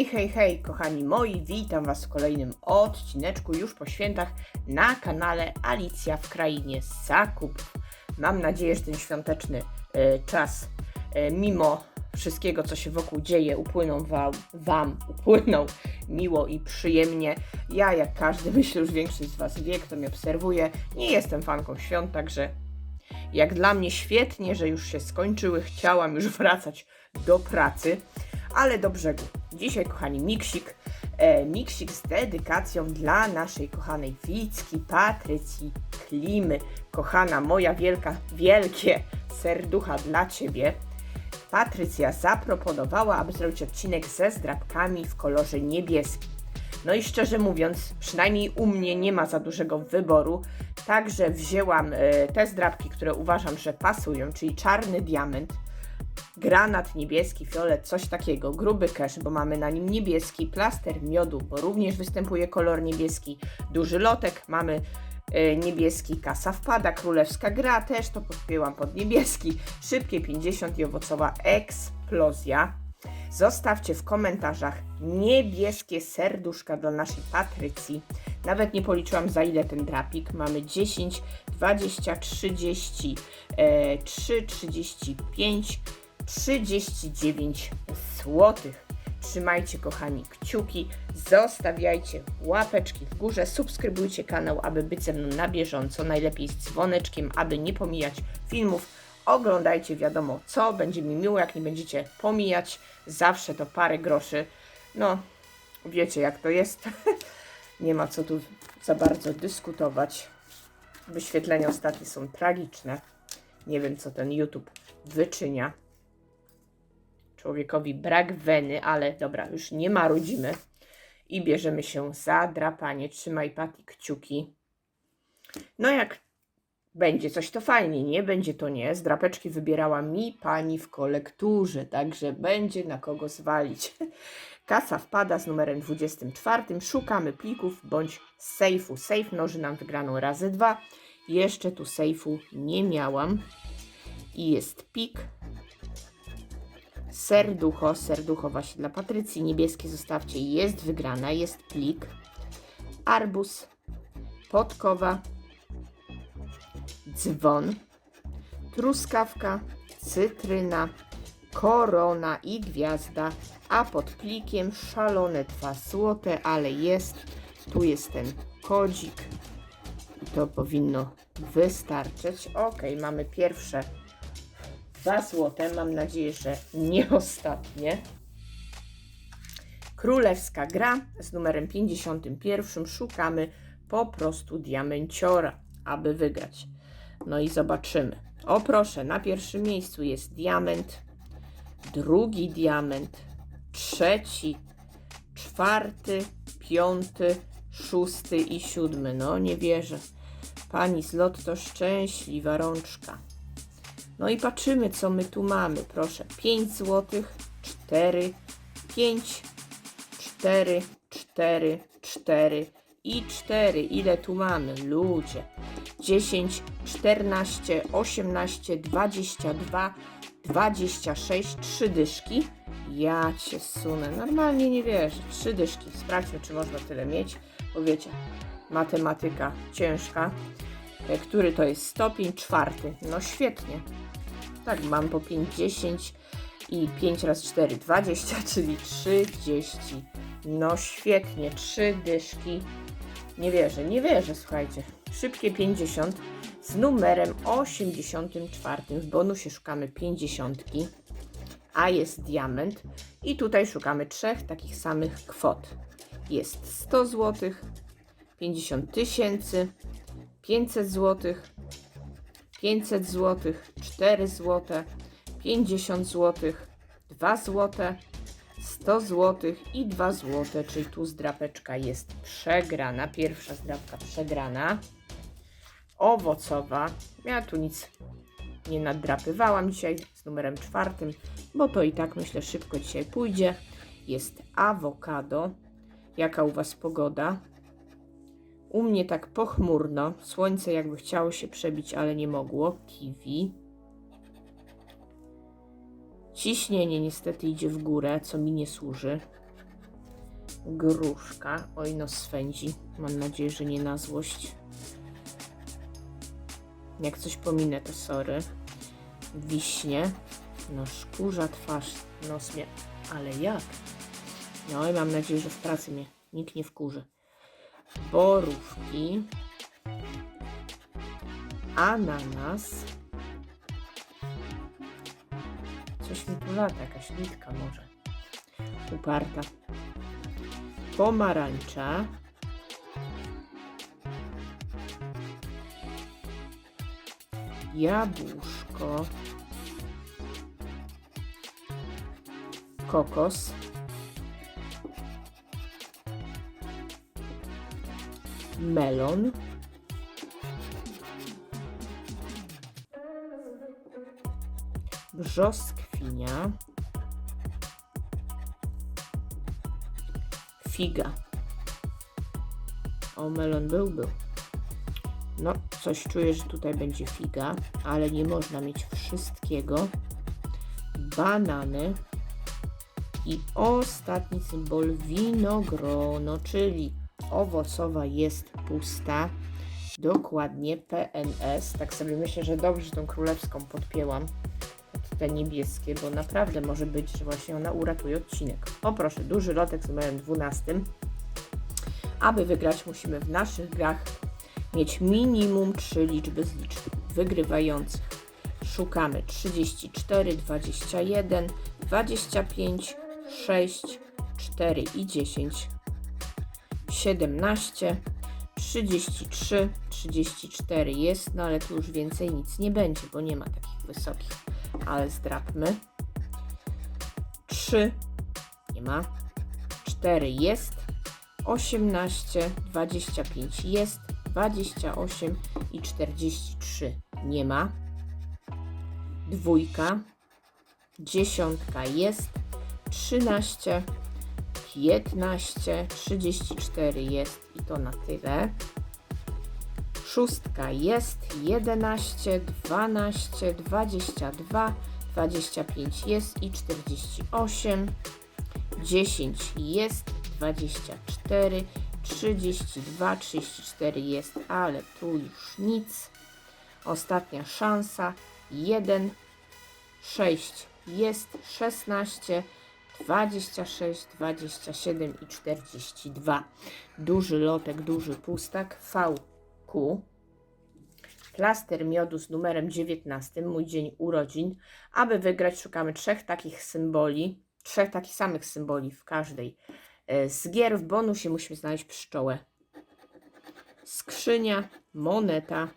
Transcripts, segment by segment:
Hej, hej, hej, kochani moi, witam Was w kolejnym odcineczku już po świętach na kanale Alicja w Krainie Zakupów. Mam nadzieję, że ten świąteczny e, czas, e, mimo wszystkiego, co się wokół dzieje, upłynął wam, wam, upłynął miło i przyjemnie. Ja, jak każdy, myślę, już większość z Was wie, kto mnie obserwuje, nie jestem fanką świąt, także jak dla mnie świetnie, że już się skończyły, chciałam już wracać do pracy, ale do brzegu. Dzisiaj, kochani, miksik. E, miksik z dedykacją dla naszej kochanej Wicki, Patrycji, Klimy. Kochana moja wielka, wielkie serducha dla Ciebie. Patrycja zaproponowała, aby zrobić odcinek ze zdrabkami w kolorze niebieskim. No i szczerze mówiąc, przynajmniej u mnie nie ma za dużego wyboru, także wzięłam e, te zdrabki, które uważam, że pasują, czyli czarny diament, granat niebieski, fiolet, coś takiego, gruby kesz, bo mamy na nim niebieski, plaster miodu, bo również występuje kolor niebieski, duży lotek, mamy e, niebieski, kasa wpada, królewska gra, też to podpięłam pod niebieski, szybkie 50 i owocowa eksplozja. Zostawcie w komentarzach niebieskie serduszka dla naszej Patrycji. Nawet nie policzyłam za ile ten drapik. Mamy 10, 20, 30, e, 3, 35, 39 zł. Trzymajcie kochani kciuki, zostawiajcie łapeczki w górze, subskrybujcie kanał, aby być ze mną na bieżąco, najlepiej z dzwoneczkiem, aby nie pomijać filmów. Oglądajcie wiadomo co, będzie mi miło jak nie będziecie pomijać, zawsze to parę groszy. No, wiecie jak to jest, nie ma co tu za bardzo dyskutować. Wyświetlenia ostatnie są tragiczne. Nie wiem co ten YouTube wyczynia człowiekowi brak weny, ale dobra, już nie marudzimy i bierzemy się za drapanie. Trzymaj Pati kciuki. No jak będzie coś to fajnie, nie będzie to nie. Z drapeczki wybierała mi pani w kolekturze, także będzie na kogo zwalić. Kasa wpada z numerem 24. Szukamy plików bądź sejfu. Sejf mnoży nam wygraną razy dwa. Jeszcze tu sejfu nie miałam. I jest pik, serducho, serducho właśnie dla Patrycji, niebieskie zostawcie, jest wygrana, jest plik, arbus, podkowa, dzwon, truskawka, cytryna, korona i gwiazda, a pod plikiem szalone dwa złote, ale jest, tu jest ten kodzik. I to powinno wystarczyć. Ok, mamy pierwsze 2 złote. Mam nadzieję, że nie ostatnie. Królewska gra z numerem 51. Szukamy po prostu diamenciora, aby wygrać. No i zobaczymy. O proszę, na pierwszym miejscu jest diament, drugi diament, trzeci, czwarty, piąty, szósty i siódmy. No nie wierzę. Pani z to szczęśliwa rączka. No i patrzymy, co my tu mamy. Proszę, 5 zł, 4, 5, 4, 4, 4 i 4. Ile tu mamy? Ludzie. 10, 14, 18, 22, 26, 3 dyszki. Ja cię sunę. Normalnie nie wierzę. 3 dyszki. Sprawdźmy, czy można tyle mieć. Bo wiecie, matematyka ciężka. E, który to jest stopień? Czwarty. No świetnie. Tak, mam po 50 i 5 razy 4, 20, czyli 30. No świetnie, 3 dyszki. Nie wierzę, nie wierzę, słuchajcie. Szybkie 50 z numerem 84. W bonusie szukamy 50, a jest diament. I tutaj szukamy trzech takich samych kwot. Jest 100 zł, 50 tysięcy, 500 zł, 500 zł, 4 zł, 50 zł, 2 zł, 100 zł i 2 zł, czyli tu zdrapeczka jest przegrana. Pierwsza zdrapka przegrana. Owocowa. Ja tu nic nie nadrapywałam dzisiaj z numerem czwartym, bo to i tak myślę szybko dzisiaj pójdzie. Jest awokado. Jaka u Was pogoda? U mnie tak pochmurno. Słońce jakby chciało się przebić, ale nie mogło. Kiwi. Ciśnienie niestety idzie w górę, co mi nie służy. Gruszka. Oj, no swędzi. Mam nadzieję, że nie na złość. Jak coś pominę, to sorry. Wiśnie. No szkurza twarz. Nos mnie. Ale jak? No i mam nadzieję, że w pracy mnie nikt nie wkurzy. Borówki. Ananas. Coś mi tu lata, jakaś nitka może. Uparta. Pomarańcza. Jabłuszko. Kokos. Melon. Brzoskwinia. Figa. O, melon był, był. No, coś czuję, że tutaj będzie figa, ale nie można mieć wszystkiego. Banany. I ostatni symbol winogrono, czyli owocowa jest pusta. Dokładnie PNS. Tak sobie myślę, że dobrze tą królewską podpięłam. Pod te niebieskie, bo naprawdę może być, że właśnie ona uratuje odcinek. O proszę, duży lotek z numerem 12. Aby wygrać, musimy w naszych grach mieć minimum 3 liczby z liczb wygrywających. Szukamy 34, 21, 25, 6, 4 i 10, 17, 33, 34 jest, no ale tu już więcej nic nie będzie, bo nie ma takich wysokich. Ale zdrabmy. 3 nie ma. 4 jest. 18, 25 jest. 28 i 43 nie ma. Dwójka. Dziesiątka jest. 13, 15, 34 jest i to na tyle. Szóstka jest, 11, 12, 22, 25 jest i 48. 10 jest, 24, 32, 34 jest, ale tu już nic. Ostatnia szansa, 1, 6 jest, 16, 26, 27 i 42. Duży lotek, duży pustak, VQ. Plaster miodu z numerem 19, mój dzień urodzin. Aby wygrać, szukamy trzech takich symboli, trzech takich samych symboli w każdej e, z gier. W bonusie musimy znaleźć pszczołę. Skrzynia, moneta,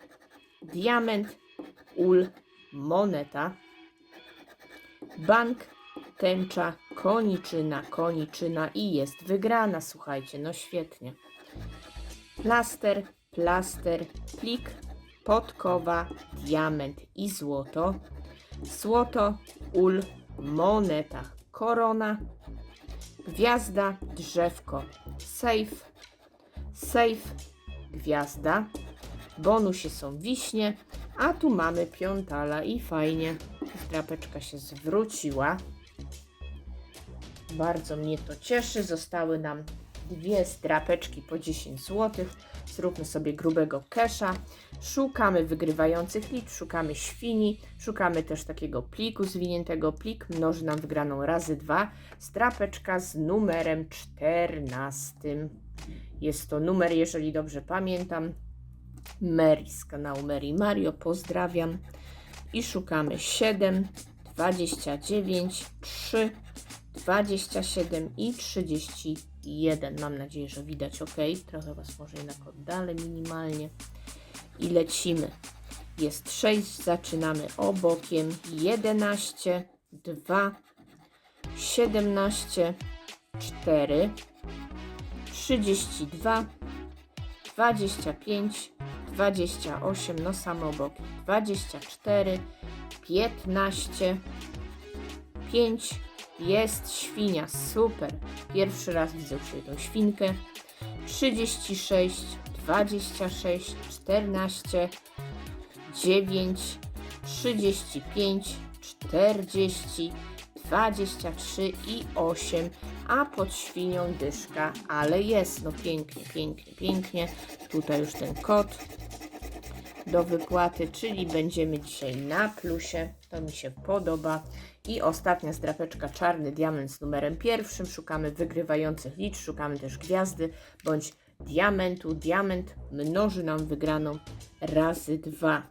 diament, ul, moneta, bank, tęcza, koniczyna, koniczyna i jest wygrana, słuchajcie, no świetnie. Plaster, plaster, plik, podkowa, diament i złoto. Złoto, ul, moneta, korona, gwiazda, drzewko, safe, safe, gwiazda. Bonusie są wiśnie, a tu mamy piątala i fajnie. Drapeczka się zwróciła. Bardzo mnie to cieszy. Zostały nam dwie strapeczki po 10 zł. Zróbmy sobie grubego kesza. Szukamy wygrywających liczb, szukamy świni, szukamy też takiego pliku zwiniętego. Plik mnoży nam wygraną razy dwa. Strapeczka z numerem 14. Jest to numer, jeżeli dobrze pamiętam, Mary z kanału Mary Mario. Pozdrawiam. I szukamy 7, 29, 3, 27 i 31. Mam nadzieję, że widać ok. Trochę Was może jednak oddalę minimalnie. I lecimy. Jest 6, zaczynamy obokiem. 11, 2, 17, 4, 32, 25, 28, no same obok, 24, 15, 5, jest świnia, super. Pierwszy raz widzę już jedną świnkę. 36, 26, 14, 9, 35, 40, 23 i 8. a pod świnią dyszka, ale jest, no pięknie, pięknie, pięknie. Tutaj już ten kod do wypłaty, czyli będziemy dzisiaj na plusie. To mi się podoba. I ostatnia zdrapeczka, czarny diament z numerem pierwszym. Szukamy wygrywających liczb, szukamy też gwiazdy bądź diamentu. Diament mnoży nam wygraną razy dwa.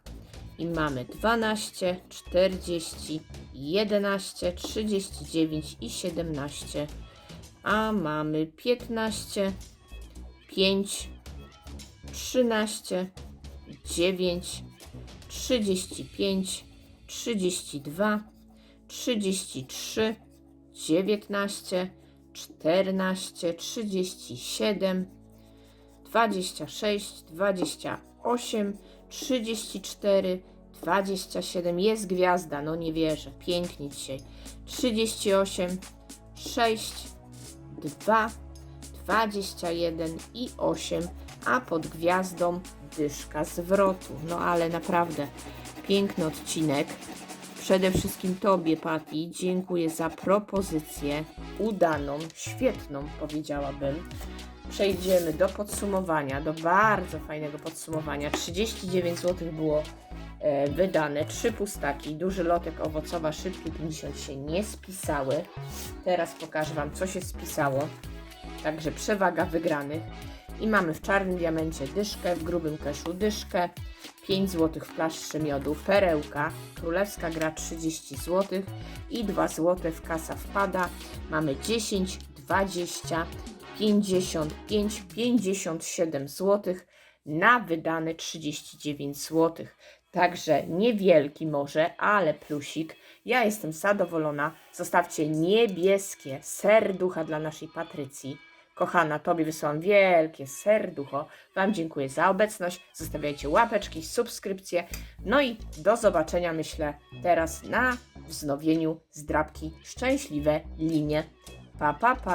I mamy 12, 40, 11, 39 i 17. A mamy 15, 5, 13, 9, 35, 32, 33, 19, 14, 37, 26, 28, 34, 27. Jest gwiazda, no nie wierzę. Pięknie dzisiaj. 38, 6, 2, 21 i 8, a pod gwiazdą dyszka zwrotu. No ale naprawdę piękny odcinek. Przede wszystkim Tobie, Pati, dziękuję za propozycję udaną, świetną, powiedziałabym. Przejdziemy do podsumowania, do bardzo fajnego podsumowania. 39 zł było e, wydane, trzy pustaki, duży lotek owocowa, szybki 50 się nie spisały. Teraz pokażę Wam, co się spisało. Także przewaga wygranych. I mamy w czarnym diamencie dyszkę, w grubym keszu dyszkę, 5 zł w plaszczy miodu, perełka, królewska gra 30 zł i 2 zł w kasa wpada. Mamy 10, 20, 55, 57 zł na wydane 39 zł. Także niewielki może, ale plusik. Ja jestem zadowolona. Zostawcie niebieskie serducha dla naszej Patrycji. Kochana, Tobie wysyłam wielkie serducho. Wam dziękuję za obecność. Zostawiajcie łapeczki, subskrypcje. No i do zobaczenia, myślę, teraz na wznowieniu zdrabki Szczęśliwe Linie. Pa, pa, pa.